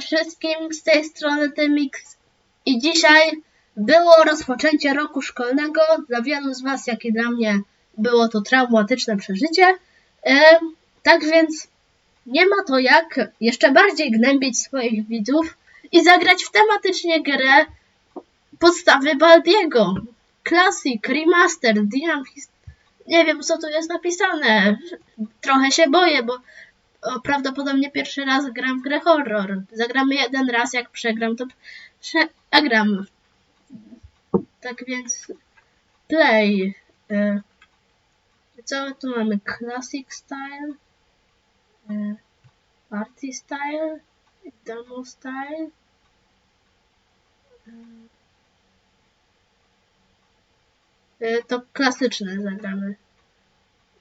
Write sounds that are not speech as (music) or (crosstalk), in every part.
Wszystkim, z tej strony Tymix i dzisiaj było rozpoczęcie roku szkolnego. Dla wielu z Was, jak i dla mnie, było to traumatyczne przeżycie. Tak więc nie ma to jak jeszcze bardziej gnębić swoich widzów i zagrać w tematycznie grę podstawy Baldiego. Classic, Remaster, Diam, nie wiem co tu jest napisane. Trochę się boję, bo prawdopodobnie pierwszy raz gram w grę horror. Zagramy jeden raz, jak przegram, to przegram. Tak więc play. E, Co tu mamy? Classic style, e, party style, demo style. E, To klasyczne zagramy.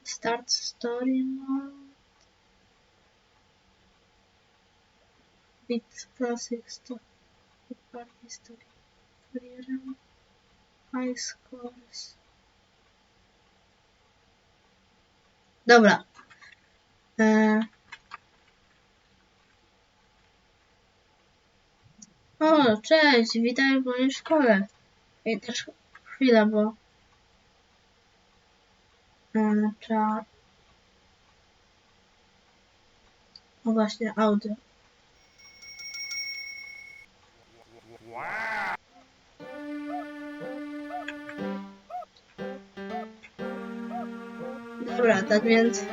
Start story mode. Beat Classic Story, Party Story, Career, High Scores. Dobra. E... O, cześć, witaj w mojej szkole. I też chwila, bo... E, trzeba... O właśnie, audio. Dobra, tak więc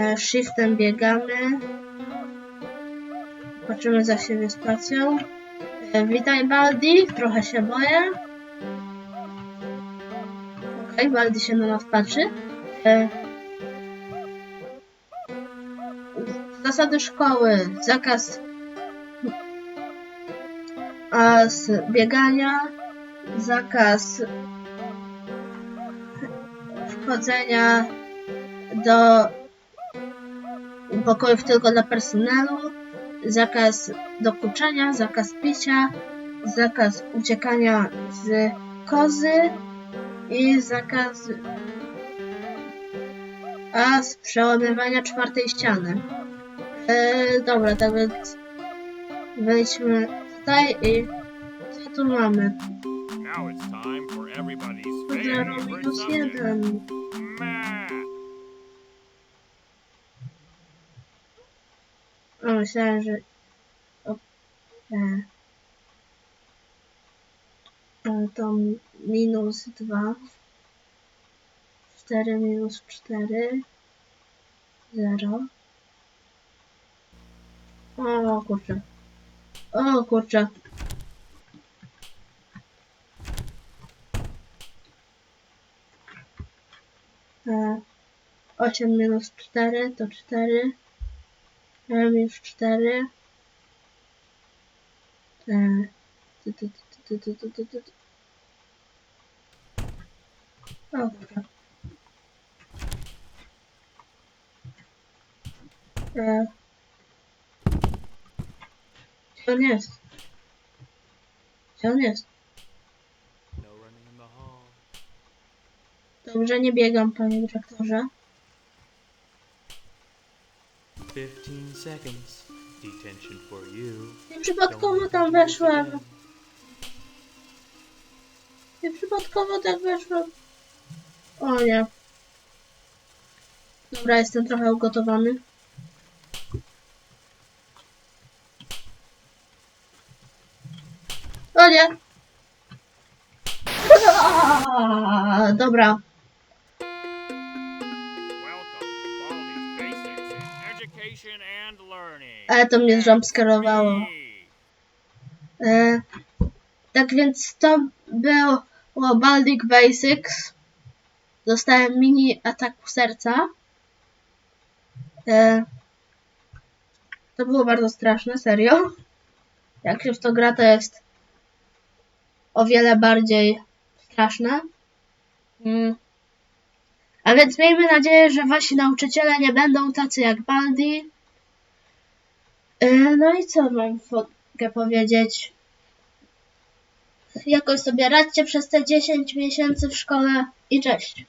e, shiftem biegamy. Patrzymy za siebie spacją. E, witaj Baldi, trochę się boję. Okej, Baldi się na nas patrzy. E, zasady szkoły, zakaz biegania, zakaz wchodzenia do pokojów tylko dla personelu, zakaz dokuczania, zakaz picia, zakaz uciekania z kozy i zakaz a z przełamywania czwartej ściany. E, dobra, tak więc wejdźmy tutaj i co tu mamy? Now it's time for everybody's favorite minus subject, jeden. math. O, myślałem, że... O, e, e, to minus dwa. Cztery minus cztery. Zero. O kurczę. O kurczę. 8 minus 4 to 4. Minus 4. Dobra. Gdzie on jest? Gdzie on jest? Dobrze, nie biegam, panie dyrektorze. 15 seconds. Detention for you. Nieprzypadkowo tam weszłem. Nieprzypadkowo tak weszłem. O nie. Dobra, jestem trochę ugotowany. O nie. (laughs) Dobra. Ale to mnie jumpscarowało. E, tak więc to było Baldic Basics. Dostałem mini ataku serca. E, to było bardzo straszne, serio. Jak się w to gra, to jest o wiele bardziej straszne. Mm. A więc miejmy nadzieję, że wasi nauczyciele nie będą tacy jak Baldi. E, No i co wam mogę powiedzieć? Jakoś sobie radźcie przez te 10 miesięcy w szkole i cześć.